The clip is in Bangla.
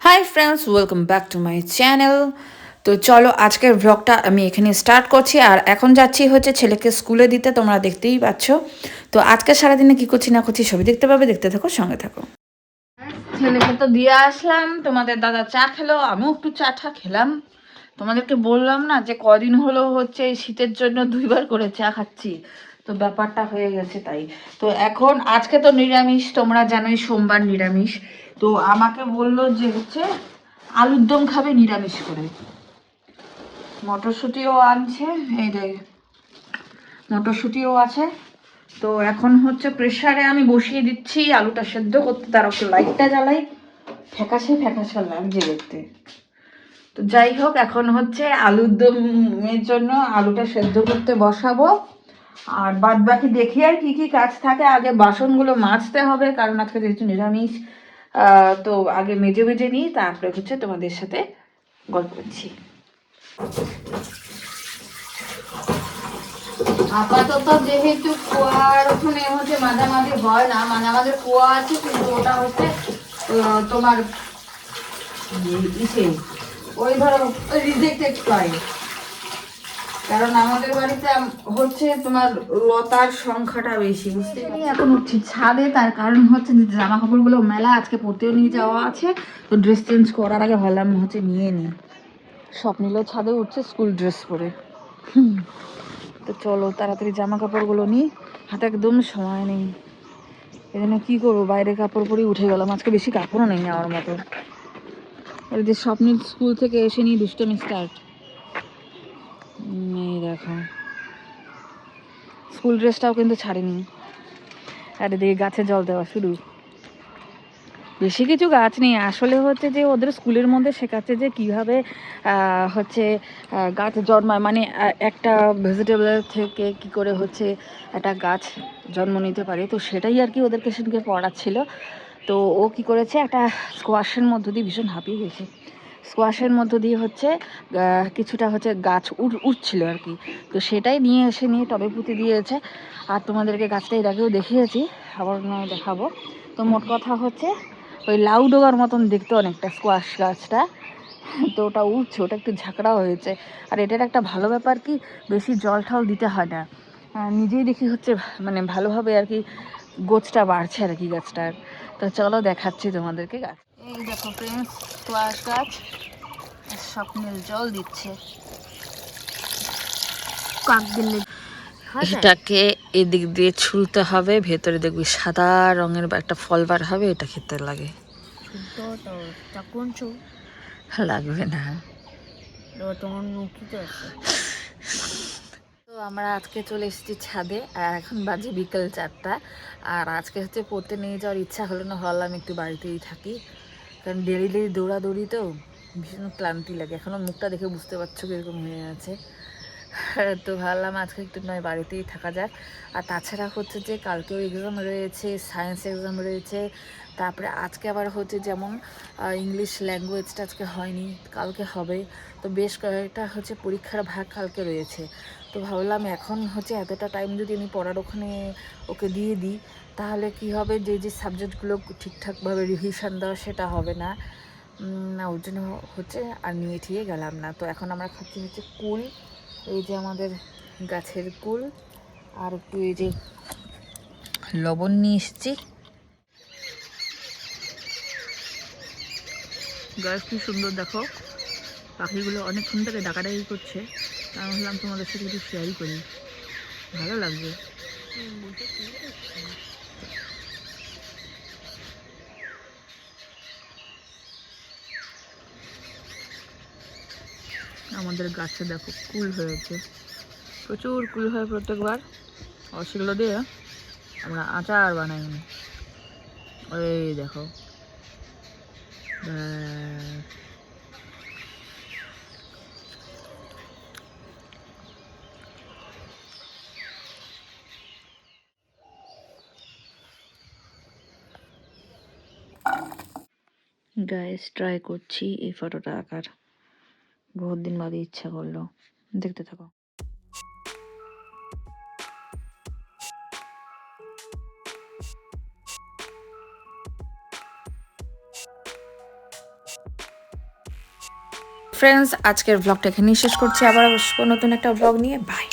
Hi friends welcome back to my channel তো চলো আজকের ব্লগটা আমি এখানে স্টার্ট করছি, আর এখন যাচ্ছি হচ্ছে ছেলেকে স্কুলে দিতে, তোমরা দেখতেই পাচ্ছ। তো আজকে সারাদিনে কী করছি না করছি সবই দেখতে পাবে, দেখতে থাকো, সঙ্গে থাকো। ছেলেকে তো দিয়ে আসলাম, তোমাদের দাদা চা খেলো, আমিও একটু চা ঠা খেলাম। তোমাদেরকে বললাম না যে কদিন হলো হচ্ছে এই শীতের জন্য দুইবার করে চা খাচ্ছি। তো ব্যাপারটা হয়ে গেছে তাই। তো এখন আজকে তো নিরামিষ, তোমরা জানোই সোমবার নিরামিষ। তো আমাকে বলল যে হচ্ছে আলুর দম খাবে নিরামিষ করে। মটরশুঁটিও আনছে, এই যে মটরশুঁটিও আছে। তো এখন হচ্ছে প্রেশারে আমি বসিয়ে দিচ্ছি, আলুটা সেদ্ধ করতে, তার একটু লাইটটা জ্বালাই। ফ্যাকাশে ফ্যাকাশে লাগছে দেখতে। তো যাই হোক, এখন হচ্ছে আলুর দমের জন্য আলুটা সেদ্ধ করতে বসাবো। আর বাদ বাকি দেখি আর কি কি কাজ থাকে। আগে বাসনগুলো মাজতে হবে, কারণ আজকে যেহেতু নিরামিষ তো আগে মেজে মেজে নিই তারপরে হচ্ছে তোমাদের সাথে গল্প করছি। আপাতত যেহেতু কুয়ার ওখানে হচ্ছে মাঝামাঝি হয় না মানে আমাদের কুয়া আছে কিন্তু ওটা হচ্ছে তোমার ওই ধরো রিজেক্টেড পাই। কারণ আমাদের বাড়িতে হচ্ছে তোমার লতার সংখ্যাটা বেশি, বুঝতে এখন উঠছি ছাদে, তার কারণ হচ্ছে জামা কাপড়গুলো মেলা, আজকে পরতেও নিয়ে যাওয়া আছে। তো ড্রেস চেঞ্জ করার আগে ভাবলাম হচ্ছে নিয়ে নিই স্বপ্নিলও ছাদে উঠছে স্কুল ড্রেস পরে। তো চলো তাড়াতাড়ি জামা কাপড়গুলো নিই হাতে একদম সময় নেই। এই জন্য কী করব? বাইরে কাপড় পরেই উঠে গেলাম। আজকে বেশি কাপড়ও নেই নেওয়ার মতো। এই যে স্বপ্নিল স্কুল থেকে এসে নিয়ে দুষ্টমি স্টার্ট এই দেখো। স্কুল ড্রেসটাও কিন্তু ছাড়েনি। আর এদিকে গাছে জল দেওয়া শুরু। বেশি কিছু গাছ নেই। আসলে হচ্ছে যে ওদের স্কুলের মধ্যে শেখাচ্ছে যে কীভাবে হচ্ছে গাছ জন্মায়। মানে একটা ভেজিটেবল থেকে কি করে হচ্ছে একটা গাছ জন্ম নিতে পারে। তো সেটাই আর কি ওদেরকে সেদিনকে পড়াচ্ছিল। তো ও কি করেছে, একটা স্কোয়াশের মধ্য দিয়ে ভীষণ হাঁপিয়ে গেছে। স্কোয়াশের মধ্য দিয়ে হচ্ছে কিছুটা হচ্ছে গাছ উঠ উঠছিল আর কি তো সেটাই নিয়ে এসে নিয়ে টবে পুঁতে দিয়েছে। আর তোমাদেরকে গাছটা এর আগেও দেখিয়েছি, আবার নয় দেখাবো। তো মোট কথা হচ্ছে, ওই লাউ ডোগার মতন দেখতে অনেকটা স্কোয়াশ গাছটা। তো ওটা উঠছে ওটা একটু ঝাঁকড়া হয়েছে। আর এটার একটা ভালো ব্যাপার কি, বেশি জল ঠল দিতে হয় না। নিজেই দেখি হচ্ছে মানে ভালোভাবে আর কি গোছটা বাড়ছে আর কি গাছটার। তো চলো দেখাচ্ছি তোমাদেরকে গাছ এই দেখো ফ্রেন্ডস স্কোয়াশ গাছ। স্বপ্নের জল দিচ্ছে। এটাকে এদিক দিয়ে ছুলতে হবে ভেতরে দেখবি সাদা রঙের বা একটা ফল বার হবে এটা খেতে লাগে। তা কোন চো লাগবে না। তো আমরা আজকে চলে এসেছি ছাদে আর এখন বাজে বিকেল চারটা। আর আজকে হচ্ছে পড়তে নিয়ে যাওয়ার ইচ্ছা হলো না ভাবলাম একটু বাড়িতেই থাকি। কারণ ডেলি ডেলি দৌড়াদৌড়ি তো ভীষণ ক্লান্তি লাগে। এখনও মুখটা দেখে বুঝতে পারছ কীরকম হয়ে আছে। তো ভাবলাম আজকে একটু নয়, বাড়িতেই থাকা যাক। আর তাছাড়া হচ্ছে যে কালকেও এক্সাম রয়েছে সায়েন্স এক্সাম রয়েছে। তারপরে আজকে আবার হচ্ছে যেমন ইংলিশ ল্যাঙ্গুয়েজটা আজকে হয়নি, কালকে হবে। তো বেশ কয়েকটা হচ্ছে পরীক্ষার ভাগ কালকে রয়েছে। তো ভাবলাম এখন হচ্ছে এতটা টাইম যদি আমি পড়ার ওখানে ওকে দিয়ে দিই, তাহলে কি হবে? যে যে সাবজেক্টগুলো ঠিকঠাকভাবে রিভিশন দেওয়া সেটা হবে না। না, ওর জন্য হচ্ছে আর নিয়ে ঠিয়ে গেলাম না। তো এখন আমরা খাচ্ছি হচ্ছে কুল, এই যে আমাদের গাছের কুল, আর একটু এই যে লবণ নিয়ে এসেছি। গাছ কি সুন্দর দেখো। পাখিগুলো অনেকক্ষণ থেকে ডাকাডাকি করছে। আমি ভাবলাম তোমাদের সাথে একটু শেয়ারই করি। ভালো লাগবে। আমাদের গাছে দেখো কুল হয়েছে। প্রচুর কুল হয় প্রত্যেকবার। আর সেগুলো দিয়ে আমরা আচার বানাই ওই দেখো। গাইস ট্রাই করছি এই ফটোটা আঁকার। বহুত দিন বাদে ইচ্ছা করল। দেখতে থাকো। ফ্রেন্ডস আজকের ব্লগটা এখানেই শেষ করছি। আবার আসব নতুন একটা ব্লগ নিয়ে। বাই